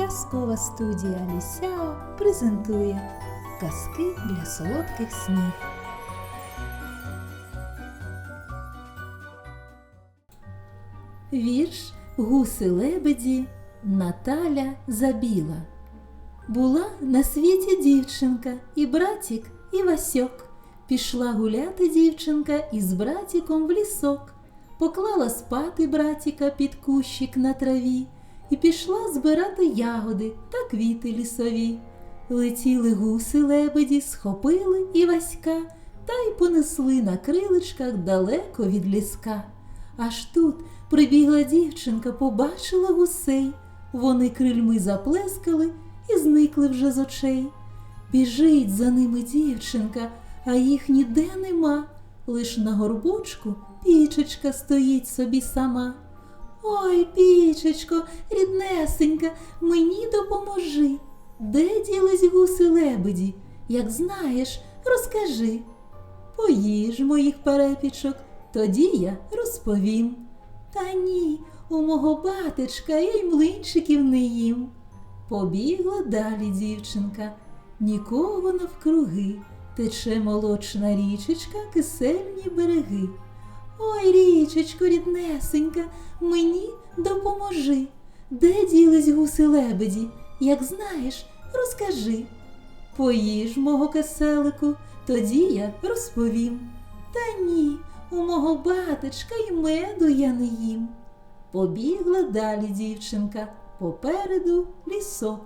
Казкова студія Лісяо презентує казки для солодких снів. Вірш Гуси лебеді Наталя Забіла. Була на світі дівчинка, і братік, і Васьок. Пішла гуляти дівчинка із братіком в лісок, поклала спати братіка під кущик на траві і пішла збирати ягоди та квіти лісові. Летіли гуси лебеді, схопили і Васька та й понесли на криличках далеко від ліска. Аж тут прибігла дівчинка, побачила гусей. Вони крильми заплескали і зникли вже з очей. Біжить за ними дівчинка, а їх ніде нема. Лиш на горбочку пічечка стоїть собі сама. Ой, пічечко, ріднесенька, мені допоможи. Де ділись гуси лебеді? Як знаєш, розкажи. Поїж моїх перепічок, тоді я розповім. Та ні, у мого батечка я й млинчиків не їм. Побігла далі дівчинка, нікого навкруги, тече молочна річечка, кисельні береги. Ой, річечко, ріднесенька, мені допоможи. Де ділись гуси лебеді? Як знаєш, розкажи. Поїж мого киселику, тоді я розповім. Та ні, у мого батечка й меду я не їм. Побігла далі дівчинка, попереду лісок.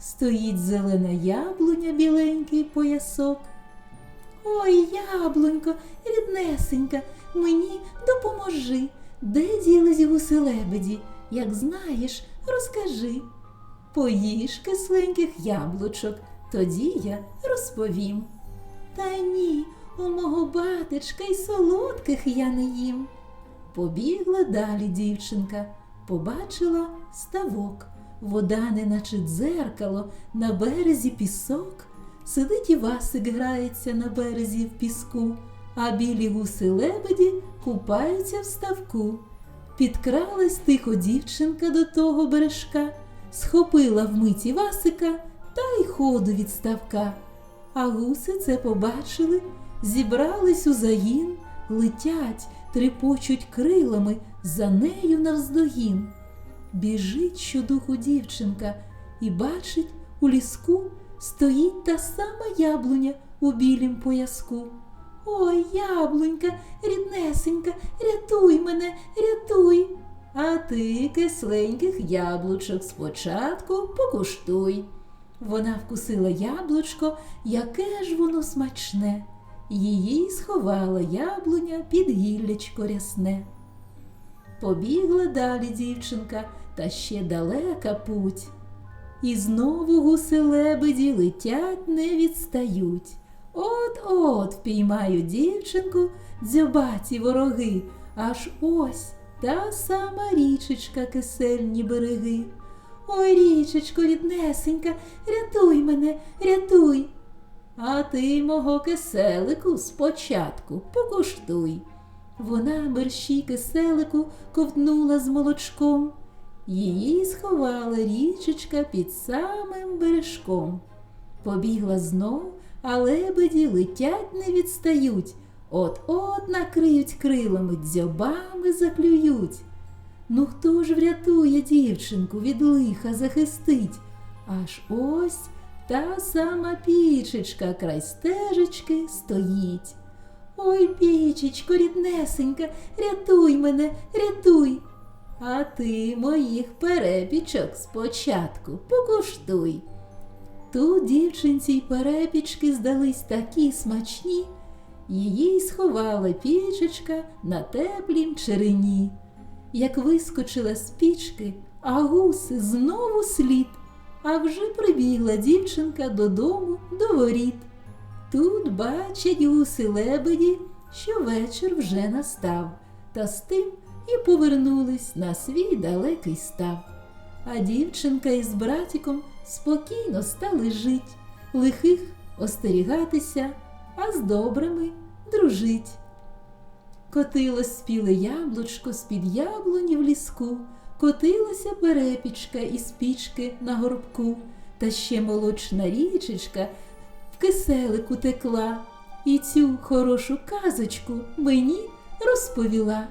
Стоїть зелена яблуня, біленький поясок. Ой, яблунько, ріднесенька, мені допоможи. Де ділись гуси лебеді? Як знаєш, розкажи. Поїж кисленьких яблучок, тоді я розповім. Та ні, у мого батечка й солодких я не їм. Побігла далі дівчинка, побачила ставок. Вода, неначе дзеркало, на березі пісок. Сидить і Васик грається на березі в піску, а білі гуси лебеді купаються в ставку. Підкралась тихо дівчинка до того бережка, схопила вмить Івасика та й ходу від ставка. А гуси це побачили, зібрались у загін, летять, трепочуть крилами за нею навздогін. Біжить щодуху дівчинка і бачить у ліску стоїть та сама яблуня у білім пояску. Ой, яблунька, ріднесенька, рятуй мене, рятуй. А ти кисленьких яблучок спочатку покуштуй. Вона вкусила яблучко, яке ж воно смачне. Її сховала яблуня під гіллячко рясне. Побігла далі дівчинка, та ще далека путь. І знову гуси лебеді летять, не відстають. От-от впіймають дівчинку дзьобаті вороги, аж ось та сама річечка кисельні береги. Ой, річечко, ріднесенька, рятуй мене, рятуй. А ти мого киселику спочатку покуштуй. Вона мерщій киселику ковтнула з молочком. Її сховала річечка під самим бережком. Побігла знов, а лебеді летять не відстають, от-от накриють крилами, дзьобами заклюють. Ну хто ж врятує дівчинку від лиха захистить? Аж ось та сама пічечка край стежечки стоїть. Ой, пічечко, ріднесенька, рятуй мене, рятуй. А ти моїх перепічок спочатку покуштуй. Тут дівчинці й перепічки здались такі смачні, її сховала пічечка на теплім черені. Як вискочила з пічки, а гуси знову слід, а вже прибігла дівчинка додому до воріт. Тут бачать гуси лебеді, що вечір вже настав, та з тим і повернулись на свій далекий став. А дівчинка із братіком спокійно стали жить, лихих остерігатися, а з добрими дружить. Котилось спіле яблучко з-під яблуні в ліску, котилася перепічка із пічки на горбку, та ще молочна річечка в киселику текла, і цю хорошу казочку мені розповіла.